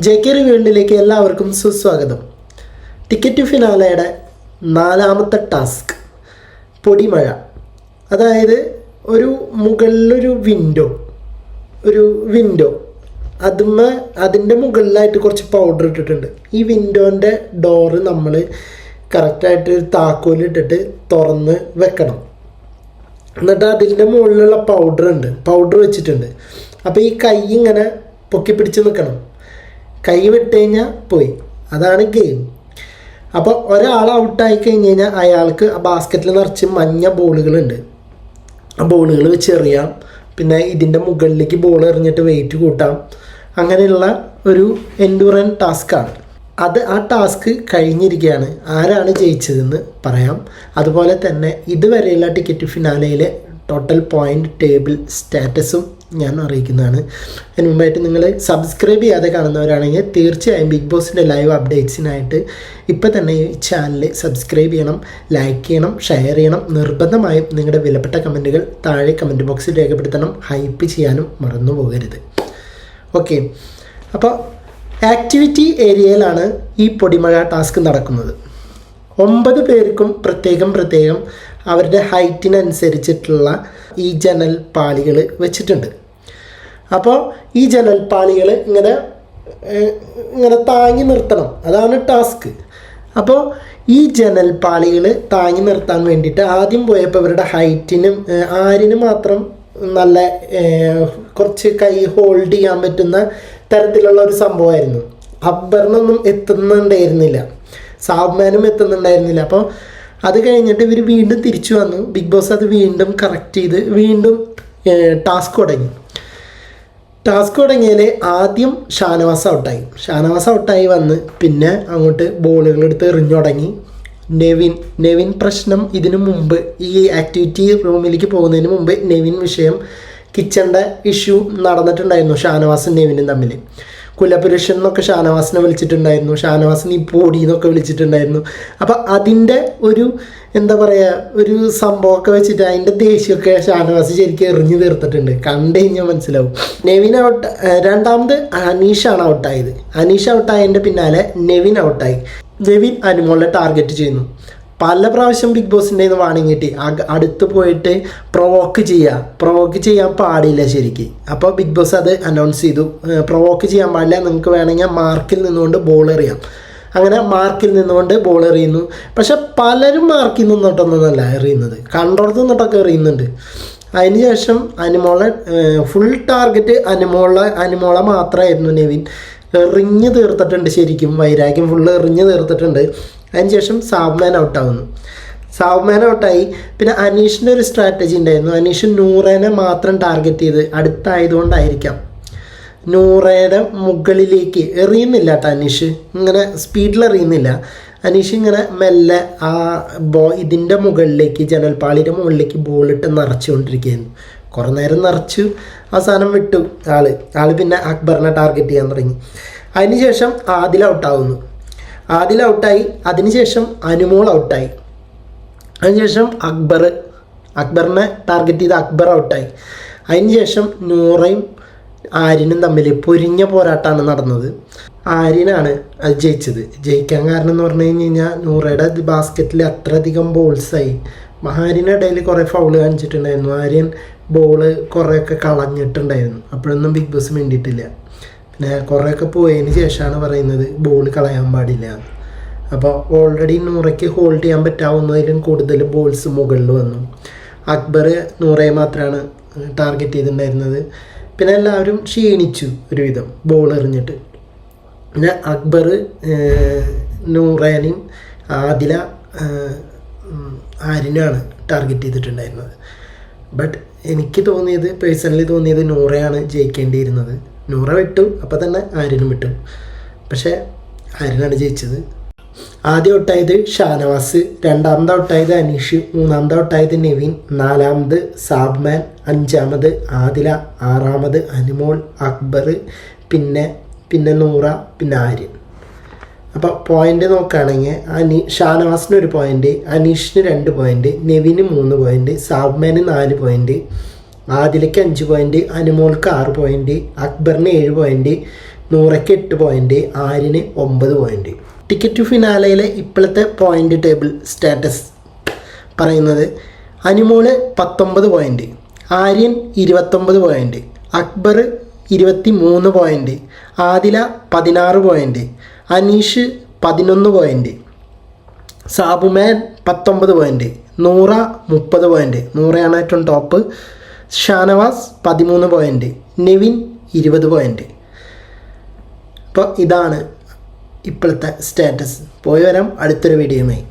J K റിവ്യൂണ്ടിലേക്ക് എല്ലാവർക്കും സുസ്വാഗതം. Ticket ഫിനാലയുടെ നാലാമത്തെ ടാസ്ക് പൊടിമഴ. അതായത് ഒരു മുകളിലൊരു വിൻഡോ ഒരു വിൻഡോ അതുമ്മ അതിന്റെ മുകളിലായിട്ട് കുറച്ച് പൗഡർ ഇട്ടിട്ടുണ്ട്. ഈ വിൻഡോന്റെ ഡോറ് നമ്മൾ കറക്റ്റായിട്ട് ഒരു താക്കോലിട്ടിട്ട് തുറന്ന് വെക്കണം. എന്നിട്ട് അതിന്റെ മുകളിലുള്ള പൗഡർ ഉണ്ട്. പൗഡർ വെച്ചിട്ടുണ്ട്. അപ്പോൾ ഈ കൈ ഇങ്ങനെ പൊക്കി പിടിച്ച് നിൽക്കണം കൈ വിട്ട് കഴിഞ്ഞാൽ പോയി. അതാണ് ഗെയിം അപ്പോൾ ഒരാൾ ഔട്ടായി കഴിഞ്ഞ് കഴിഞ്ഞാൽ അയാൾക്ക് ആ ബാസ്ക്കറ്റിൽ നിറച്ച് മഞ്ഞ ബോളുകളുണ്ട്. ആ ബോളുകൾ വെച്ച് എറിയാം. പിന്നെ ഇതിന്റെ മുകളിലേക്ക് ബോൾ എറിഞ്ഞിട്ട് വെയിറ്റ് കൂട്ടാം. അങ്ങനെയുള്ള ഒരു എൻഡുറൻ ടാസ്ക്കാണ് അത് ആ ടാസ്ക് കഴിഞ്ഞിരിക്കുകയാണ് ആരാണ് ജയിച്ചതെന്ന് പറയാം. അതുപോലെ തന്നെ ഇതുവരെയുള്ള ടിക്കറ്റ് ഫിനാലയിലെ ടോട്ടൽ പോയിന്റ് ടേബിൾ സ്റ്റാറ്റസും ഞാൻ അറിയിക്കുന്നതാണ്. അതിന് മുമ്പായിട്ട് നിങ്ങൾ സബ്സ്ക്രൈബ് ചെയ്യാതെ കാണുന്നവരാണെങ്കിൽ തീർച്ചയായും ബിഗ് ബോസിന്റെ ലൈവ് അപ്ഡേറ്റ്സിനായിട്ട് ഇപ്പോൾ തന്നെ ഈ ചാനൽ സബ്സ്ക്രൈബ് ചെയ്യണം ലൈക്ക് ചെയ്യണം ഷെയർ ചെയ്യണം. നിർബന്ധമായും നിങ്ങളുടെ വിലപ്പെട്ട കമന്റുകൾ താഴെ കമന്റ് ബോക്സിൽ രേഖപ്പെടുത്തണം. ഹൈപ്പ് ചെയ്യാനും മറന്നു പോകരുത്. ഓക്കെ അപ്പോൾ ആക്ടിവിറ്റി ഏരിയയിലാണ് ഈ പൊടിമഴ ടാസ്ക് നടക്കുന്നത്. ഒമ്പത് പേർക്കും പ്രത്യേകം പ്രത്യേകം അവരുടെ ഹൈറ്റിനനുസരിച്ചിട്ടുള്ള ഈ ജനൽ പാളികൾ വെച്ചിട്ടുണ്ട്. അപ്പോൾ ഈ ജനൽപ്പാളികൾ പാളികൾ ഇങ്ങനെ ഇങ്ങനെ താങ്ങി നിർത്തണം. അതാണ് ടാസ്ക്. അപ്പോൾ ഈ ജനൽപ്പാളികൾ പാളികൾ താങ്ങി നിർത്താൻ വേണ്ടിയിട്ട് ആദ്യം പോയപ്പോൾ ഇവരുടെ ഹൈറ്റിനും ആരിനും മാത്രം നല്ല കുറച്ച് കൈ ഹോൾഡ് ചെയ്യാൻ പറ്റുന്ന തരത്തിലുള്ള ഒരു സംഭവമായിരുന്നു. അക്ബറിനൊന്നും എത്തുന്നുണ്ടായിരുന്നില്ല. സാബ്മാനും എത്തുന്നുണ്ടായിരുന്നില്ല. അപ്പോൾ അത് കഴിഞ്ഞിട്ട് ഇവർ വീണ്ടും തിരിച്ചു വന്നു. ബിഗ് ബോസ് അത് വീണ്ടും കറക്റ്റ് ചെയ്ത് വീണ്ടും ടാസ്ക് തുടങ്ങി. ടാസ്ക് തുടങ്ങിയാൽ ആദ്യം ഷാനവാസ് ഔട്ടായി. ഷാനവാസ് ഔട്ടായി വന്ന് പിന്നെ അങ്ങോട്ട് ബോളുകൾ എടുത്ത് എറിഞ്ഞു തുടങ്ങി. നെവിൻ നെവിൻ പ്രശ്നം ഇതിനു മുമ്പ് ഈ ആക്ടിവിറ്റി റൂമിലേക്ക് പോകുന്നതിന് മുമ്പ് നെവിൻ വിഷയം കിച്ചന്റെ ഇഷ്യൂ നടന്നിട്ടുണ്ടായിരുന്നു ഷാനവാസും നെവിനും തമ്മിൽ കുലപുരുഷൻ എന്നൊക്കെ ഷാനവാസിനെ വിളിച്ചിട്ടുണ്ടായിരുന്നു ഷാനവാസിന് ഈ പൊടി എന്നൊക്കെ വിളിച്ചിട്ടുണ്ടായിരുന്നു. അപ്പോൾ അതിന്റെ ഒരു എന്താ പറയുക ഒരു സംഭവമൊക്കെ വെച്ചിട്ട് അതിന്റെ ദേഷ്യമൊക്കെ ഷാനവാസ് ശരിക്കും എറിഞ്ഞു തീർത്തിട്ടുണ്ട്. കണ്ടു കഴിഞ്ഞാൽ മനസ്സിലാവും. നെവിൻ ഔട്ട് രണ്ടാമത് അനീഷാണ് ഔട്ടായത് അനീഷ് ഔട്ടായതിന്റെ പിന്നാലെ നെവിൻ ഔട്ടായി നെവിൻ അനുമോളെ ടാർഗറ്റ് ചെയ്യുന്നു. പല പ്രാവശ്യം ബിഗ് ബോസിന്റെ നിന്ന് വാണിംഗ് കിട്ടി. അടുത്ത് പോയിട്ട് പ്രൊവോക്ക് ചെയ്യുക പ്രൊവോക്ക് ചെയ്യാൻ പാടില്ല ശരിക്ക്. അപ്പോൾ ബിഗ് ബോസ് അത് അനൗൺസ് ചെയ്തു. പ്രൊവോക്ക് ചെയ്യാൻ പാടില്ല. നിങ്ങൾക്ക് വേണമെങ്കിൽ മാർക്കിൽ നിന്നുകൊണ്ട് ബോൾ എറിയാം. അങ്ങനെ മാർക്കിൽ നിന്നുകൊണ്ട് ബോൾ എറിയുന്നു. പക്ഷെ പലരും മാർക്കിൽ നിന്നിട്ടൊന്നല്ല എറിയുന്നത്. കണ്ടോടത്ത് നിന്നിട്ടൊക്കെ എറിയുന്നുണ്ട്. അതിനുശേഷം അനുമോള ഫുൾ ടാർഗറ്റ് അനുമോള അനുമോള മാത്രമായിരുന്നു നെവിൻ. എറിഞ്ഞ് തീർത്തിട്ടുണ്ട് ശരിക്കും. വൈരാഗ്യം ഫുള്ള് എറിഞ്ഞ് തീർത്തിട്ടുണ്ട്. അതിനുശേഷം സാബ്മാൻ ഔട്ടാവുന്നു സാബ്മാൻ ഔട്ടായി പിന്നെ അനീഷിന്റെ ഒരു സ്ട്രാറ്റജി ഉണ്ടായിരുന്നു. അനീഷ് നൂറേനെ മാത്രം ടാർഗറ്റ് ചെയ്ത് അടുത്തായതുകൊണ്ടായിരിക്കാം. നൂറയുടെ മുകളിലേക്ക്. എറിയുന്നില്ല കേട്ടോ അനീഷ്. ഇങ്ങനെ സ്പീഡിൽ എറിയുന്നില്ല അനീഷ് ഇങ്ങനെ മെല്ലെ ആ ബോ ഇതിന്റെ മുകളിലേക്ക് ജനൽപ്പാളിയുടെ മുകളിലേക്ക് ബോളിട്ട് നിറച്ചുകൊണ്ടിരിക്കുകയായിരുന്നു. കുറേ നേരം നിറച്ചു അവസാനം വിട്ടു ആൾ. ആൾ പിന്നെ അക്ബറിനെ ടാർഗറ്റ് ചെയ്യാൻ തുടങ്ങി. അതിനുശേഷം ആദിൽ ഔട്ടാവുന്നു ആദിൽ ഔട്ടായി അതിനുശേഷം അനുമോൾ ഔട്ടായി അതിനുശേഷം അക്ബർ. അക്ബറിനെ ടാർഗറ്റ് ചെയ്ത് അക്ബർ ഔട്ടായി അതിനുശേഷം നൂറയും ആര്യനും തമ്മിൽ പൊരിഞ്ഞ പോരാട്ടമാണ് നടന്നത്. ആര്യനാണ് അത് ജയിച്ചത്. ജയിക്കാൻ കാരണം എന്ന് പറഞ്ഞു കഴിഞ്ഞ് കഴിഞ്ഞാൽ നൂറയുടെ ബാസ്ക്കറ്റിൽ അത്രയധികം ബോൾസായി. മഹാരിനിടയിൽ കുറേ ഫൗൾ കാണിച്ചിട്ടുണ്ടായിരുന്നു. ആര്യൻ ബോൾ കുറേയൊക്കെ കളഞ്ഞിട്ടുണ്ടായിരുന്നു. അപ്പോഴൊന്നും ബിഗ് ബോസ് വേണ്ടിയിട്ടില്ല പിന്നെ കുറേയൊക്കെ പോയതിന് ശേഷമാണ് പറയുന്നത് ബോൾ കളയാൻ പാടില്ല അപ്പോൾ ഓൾറെഡി നൂറയ്ക്ക് ഹോൾഡ് ചെയ്യാൻ പറ്റാവുന്നതിലും കൂടുതൽ ബോൾസ് മുകളിൽ വന്നു. അക്ബർ നൂറയെ മാത്രമാണ് ടാർഗറ്റ് ചെയ്തിട്ടുണ്ടായിരുന്നത്. പിന്നെ എല്ലാവരും ക്ഷീണിച്ചു ഒരുവിധം. ബോൾ എറിഞ്ഞിട്ട്. പിന്നെ അക്ബർ നൂറേനെയും ആദില ആരിനാണ് ടാർഗറ്റ് ചെയ്തിട്ടുണ്ടായിരുന്നത്. ബട്ട് എനിക്ക് തോന്നിയത് പേഴ്സണലി തോന്നിയത് നൂറയാണ് ജയിക്കേണ്ടിയിരുന്നത്. നൂറ വിട്ടു അപ്പോൾ തന്നെ ആരിനും വിട്ടു. പക്ഷേ ആരിനാണ് ജയിച്ചത്. ആദ്യം ഔട്ടായത് ഷാനവാസ് രണ്ടാമത് ഔട്ടായത് അനീഷ് മൂന്നാമത് ഔട്ടായത് നെവിൻ നാലാമത് സാബ്മാൻ അഞ്ചാമത് ആദില ആറാമത് അനുമോൾ അക്ബർ പിന്നെ പിന്നെ നൂറ പിന്നെ ആര്യൻ അപ്പോൾ പോയിന്റ് നോക്കുകയാണെങ്കിൽ അനി ഷാനവാസിന് ഒരു പോയിന്റ് അനീഷിന് രണ്ട് പോയിന്റ് നെവിന് മൂന്ന് പോയിന്റ് സാബ്മാന് നാല് പോയിന്റ് ആദിലയ്ക്ക് അഞ്ച് പോയിന്റ് അനുമോൾക്ക് ആറ് പോയിന്റ് അക്ബറിന് ഏഴ് പോയിന്റ് നൂറയ്ക്ക് എട്ട് പോയിന്റ് ആരിന് ഒമ്പത് പോയിന്റ് ടിക്കറ്റ് ടു ഫിനാലയിലെ ഇപ്പോഴത്തെ പോയിന്റ് ടേബിൾ സ്റ്റാറ്റസ് പറയുന്നത് അനുമോൾ പത്തൊമ്പത് പോയിന്റ് ആര്യൻ ഇരുപത്തൊമ്പത് പോയിന്റ് അക്ബർ ഇരുപത്തി മൂന്ന് പോയിന്റ് ആദില പതിനാറ് പോയിന്റ് അനീഷ് പതിനൊന്ന് പോയിന്റ് സാബുമേൻ പത്തൊമ്പത് പോയിന്റ് നൂറ മുപ്പത് പോയിന്റ് നൂറയാണ് ഏറ്റവും ടോപ്പ് ഷാനവാസ് പതിമൂന്ന് പോയിന്റ് നെവിൻ ഇരുപത് പോയിന്റ് അപ്പോൾ ഇതാണ് ഇപ്പോഴത്തെ സ്റ്റാറ്റസ്. പോയി വരാം. അടുത്തൊരു വീഡിയോയുമായി.